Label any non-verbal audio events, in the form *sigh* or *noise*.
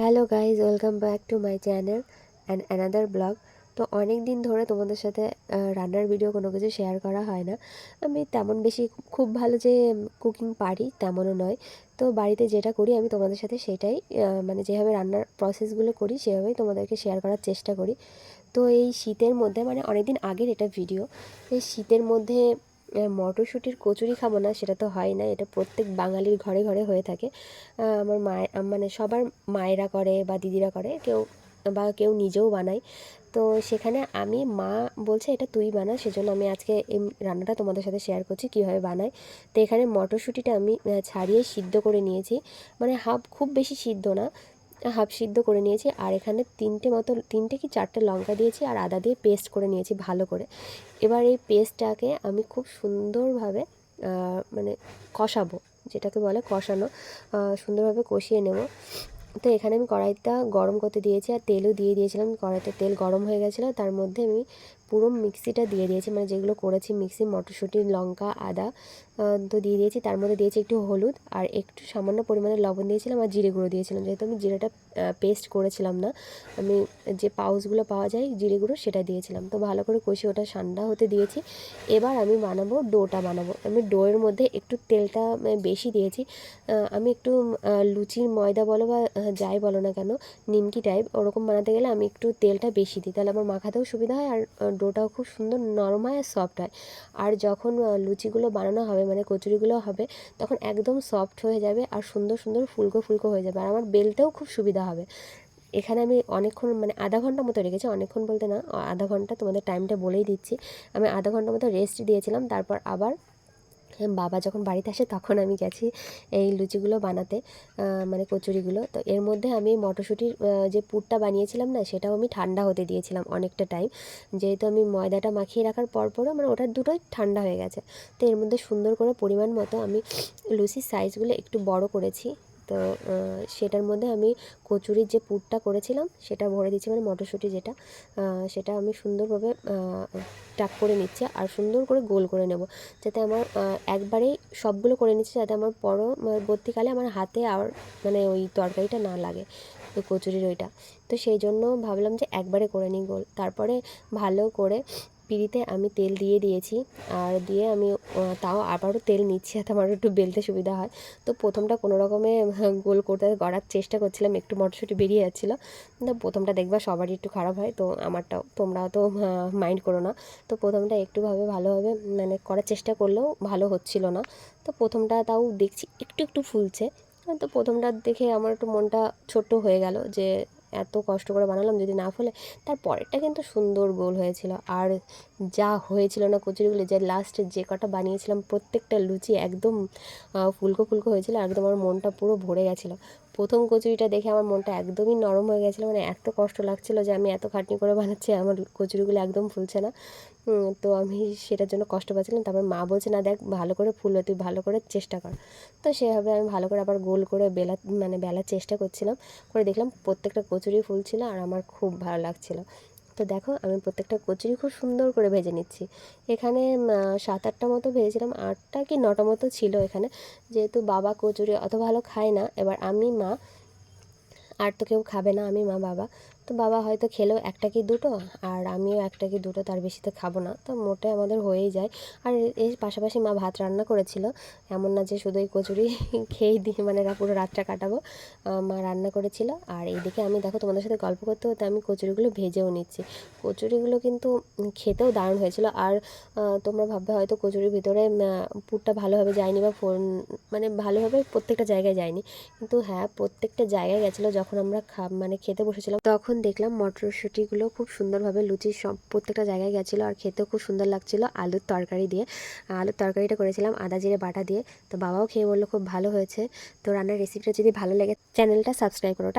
Hello guys welcome back to my channel and another blog তো অনেক দিন ধরে তোমাদের সাথে রান্নার ভিডিও কোনো কিছু শেয়ার করা হয় না। আমি তেমন বেশি খুব ভালো যে কুকিং পারি তেমনও নয়। তো বাড়িতে যেটা করি আমি তোমাদের সাথে সেটাই মানে যেভাবে রান্নার প্রসেসগুলো করি সেভাবেই তোমাদেরকে শেয়ার করার চেষ্টা করি। তো এই শীতের মধ্যে মানে অনেক দিন আগের এটা ভিডিও এই শীতের মধ্যে মটরশুঁটির কচুরি খাব না, সেটা তো হয় না, এটা প্রত্যেক বাঙালির ঘরে ঘরে হয়ে থাকে। আমার মায়ের মানে সবার মায়েরা করে বা দিদিরা করে, কেউ বা কেউ নিজেও বানায়। তো সেখানে আমি, মা বলছে, এটা তুই বানা। সেজন্য আমি আজকে এই রান্নাটা তোমাদের সাথে শেয়ার করছি, কীভাবে বানাই তো এখানে মটরশুঁটিটা আমি ছাড়িয়ে সিদ্ধ করে নিয়েছি। মানে হাফ, খুব বেশি সিদ্ধ না হাফ সিদ্ধ করে নিয়েছি আর এখানে তিনটে মতো, তিনটে কি চারটে লঙ্কা দিয়েছি আর আদা দিয়ে পেস্ট করে নিয়েছি ভালো করে। এবার এই পেস্টটাকে আমি খুব সুন্দরভাবে মানে কষাবো, যেটাকে বলে কষানো সুন্দরভাবে কষিয়ে নেব। তো এখানে আমি কড়াইটা গরম করতে দিয়েছি আর তেলও দিয়ে দিয়েছিলাম। কড়াইতে তেল গরম হয়ে গেছিল, তার মধ্যে আমি পুরো মিক্সিটা দিয়ে দিয়েছি মানে যেগুলো করেছি মিক্সি, মটরশুঁটি, লঙ্কা, আদা তো দিয়ে দিয়েছি। তার মধ্যে দিয়েছি একটু হলুদ আর একটু সামান্য পরিমাণে লবণ দিয়েছিলাম আর জিরে গুঁড়ো দিয়েছিলাম। যেহেতু আমি জিরেটা পেস্ট করেছিলাম না, আমি যে পাউচগুলো পাওয়া যায় জিরে গুঁড়ো সেটা দিয়েছিলাম। তো ভালো করে কষে ওটা ঠান্ডা হতে দিয়েছি। এবার আমি বানাবো ডোটা বানাবো। আমি ডোয়ের মধ্যে একটু তেলটা মানে বেশি দিয়েছি। আমি একটু লুচির ময়দা বলো বা যাই বলো না কেন, নিমকি টাইপ ওরকম বানাতে গেলে আমি একটু তেলটা বেশি দিই। তাহলে আমার মাখাতেও সুবিধা হয় আর ডোটাও খুব সুন্দর, নরম হয় আর সফট হয়। আর যখন লুচিগুলো বানানো হবে মানে কচুরিগুলো হবে, তখন একদম সফট হয়ে যাবে আর সুন্দর সুন্দর ফুলকো ফুলকো হয়ে যাবে। আর আমার বেলটাও খুব সুবিধা হবে। এখানে আমি অনেকক্ষণ মানে আধা ঘণ্টা মতো রেখেছি, অনেকক্ষণ বলতে না, আধা ঘণ্টা তোমাদের টাইমটা বলেই দিচ্ছি। আমি আধা ঘণ্টা মতো রেস্ট দিয়েছিলাম, তারপর আবার বাবা যখন বাড়িতে আসে তখন আমি গেছি এই লুচিগুলো বানাতে মানে কচুরিগুলো। তো এর মধ্যে আমি মটরশুঁটির যে পুরটা বানিয়েছিলাম না, সেটাও আমি ঠান্ডা হতে দিয়েছিলাম অনেকটা টাইম যেহেতু আমি ময়দাটা মাখিয়ে রাখার পর পরও মানে ওটা দুটোই ঠান্ডা হয়ে গেছে। তো এর মধ্যে সুন্দর করে পরিমাণ মতো আমি লুচির সাইজগুলো একটু বড় করেছি। তো সেটার মধ্যে আমি কচুরির যে পুরটা করেছিলাম, সেটা ভরে দিচ্ছি মানে মটরশুঁটি যেটা সেটা আমি সুন্দরভাবে টাক করে নিচ্ছি আর সুন্দর করে গোল করে নেব। যাতে আমার একবারেই সবগুলো করে নিচ্ছি, যাতে আমার পরবর্তীকালে আমার হাতে আর মানে ওই তরকারিটা না লাগে, ওই কচুরির ওইটা। তো সেই জন্য ভাবলাম যে একবারে করে নিই গোল। তারপরে ভালো করে পিঁড়িতে আমি তেল দিয়ে দিয়েছি। আর দিয়ে আমি তাও আবারও তেল নিচ্ছি, যাতে আমার একটু বেলতে সুবিধা হয়। তো প্রথমটা কোনো রকমে গোল করতে, গড়ার চেষ্টা করছিলাম, একটু মটরশুঁটি বেরিয়ে যাচ্ছিল। তো প্রথমটা দেখবা সবারই একটু খারাপ হয়, তো আমারটাও, তোমরাও তো মাইন্ড করো না। তো প্রথমটা একটুভাবে ভালোভাবে মানে করার চেষ্টা করলেও ভালো হচ্ছিল না। তো প্রথমটা তাও দেখছি একটু একটু ফুলছে। তো প্রথমটা দেখে আমার একটু মনটা ছোট্ট হয়ে গেল যে এত কষ্ট করে বানালাম যদি না ফলে তার পরেরটা কিন্তু সুন্দর গোল হয়েছিল। আর যা হয়েছিল না কচুরিগুলো, যে লাস্টে যে কটা বানিয়েছিলাম, প্রত্যেকটা লুচি একদম ফুলকো ফুলকো হয়েছিল, একদম আমার মনটা পুরো ভরে গেছিল। প্রথম কচুরিটা দেখে আমার মনটা একদমই নরম হয়ে গেছিল মানে এত কষ্ট লাগছিল যে আমি এত খাটনি করে বানাচ্ছি, আমার কচুরিগুলো একদম ফুলছে না। তো আমি সেটার জন্য কষ্ট পাচ্ছিলাম। তারপর মা বলছে, না দেখ, ভালো করে ফুলো তুই ভালো করে চেষ্টা কর। তো সেভাবে আমি ভালো করে আবার গোল করে বেলা মানে বেলার চেষ্টা করছিলাম, করে দেখলাম প্রত্যেকটা কচুরি ফুলছিল আর আমার খুব ভালো লাগছিল। তো দেখো, আমি প্রত্যেকটা কচুরি খুব সুন্দর করে ভেজে নিচ্ছি। এখানে সাত আটটা মতো ভেজেছিলাম, আটটা কি নটা মতো ছিল এখানে। যেহেতু বাবা কচুরি অত ভালো খায় না, এবার আমি, মা, আর তো কেউ খাবে না, আমি, মা, বাবা। তো বাবা হয়তো খেলেও একটা কি দুটো, আর আমিও একটা কি দুটো, তার বেশি তো খাব না। তো মোটে আমাদের হয়েই যায়। আর এর পাশাপাশি মা ভাত রান্না করেছিল। এমন না যে শুধু এই কচুরি *laughs* খেয়েই দিয়ে মানে পুরো রাতটা কাটাবো। মা রান্না করেছিল। আর এইদিকে আমি দেখো তোমাদের সাথে গল্প করতে করতে আমি কচুরিগুলো ভেজেও নিচ্ছি। কচুরিগুলো কিন্তু খেতেও দারুণ হয়েছিল। আর তোমরা ভাববে হয়তো কচুরির ভিতরে পুরটা ভালোভাবে যায়নি বা ফোন মানে ভালোভাবে প্রত্যেকটা জায়গায় যায়নি। কিন্তু হ্যাঁ প্রত্যেকটা জায়গায় গেছিল যখন আমরা খা মানে খেতে বসেছিলাম, তখন দেখলাম মটরশুঁটিগুলো খুব সুন্দরভাবে লুচি সব প্রত্যেকটা জায়গায় গেছিল আর খেতেও খুব সুন্দর লাগছিল আলুর তরকারি দিয়ে। আলুর তরকারিটা করেছিলাম আদা জিরে বাটা দিয়ে। তো বাবাও খেয়ে বলল, খুব ভালো হয়েছে। তো রান্নার রেসিপিটা যদি ভালো লাগে, চ্যানেলটা সাবস্ক্রাইব করো।